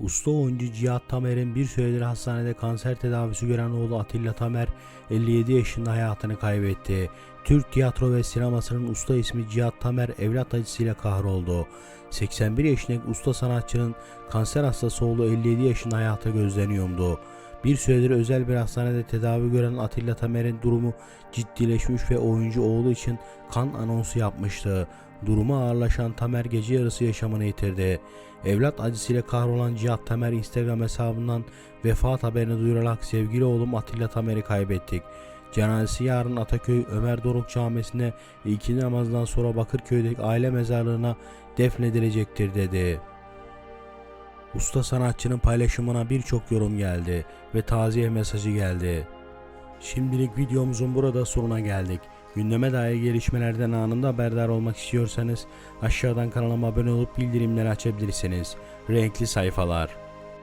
Usta oyuncu Cihat Tamer'in bir süredir hastanede kanser tedavisi gören oğlu Atilla Tamer 57 yaşında hayatını kaybetti. Türk tiyatro ve sinemasının usta ismi Cihat Tamer evlat acısıyla kahroldu. 81 yaşındaki usta sanatçının kanser hastası oğlu 57 yaşında hayata gözleniyordu. Bir süredir özel bir hastanede tedavi gören Atilla Tamer'in durumu ciddileşmiş ve oyuncu oğlu için kan anonsu yapmıştı. Durumu ağırlaşan Tamer gece yarısı yaşamını yitirdi. Evlat acısıyla kahrolan Cihat Tamer Instagram hesabından vefat haberini duyurarak sevgili oğlum Atilla Tamer'i kaybettik. Cenazesi yarın Ataköy Ömer Doruk Camisi'ne ikindi namazdan sonra Bakırköy'deki aile mezarlığına defnedilecektir dedi. Usta sanatçının paylaşımına birçok yorum geldi ve taziye mesajı geldi. Şimdilik videomuzun burada sonuna geldik. Gündeme dair gelişmelerden anında haberdar olmak istiyorsanız aşağıdan kanalıma abone olup bildirimleri açabilirsiniz. Renkli sayfalar.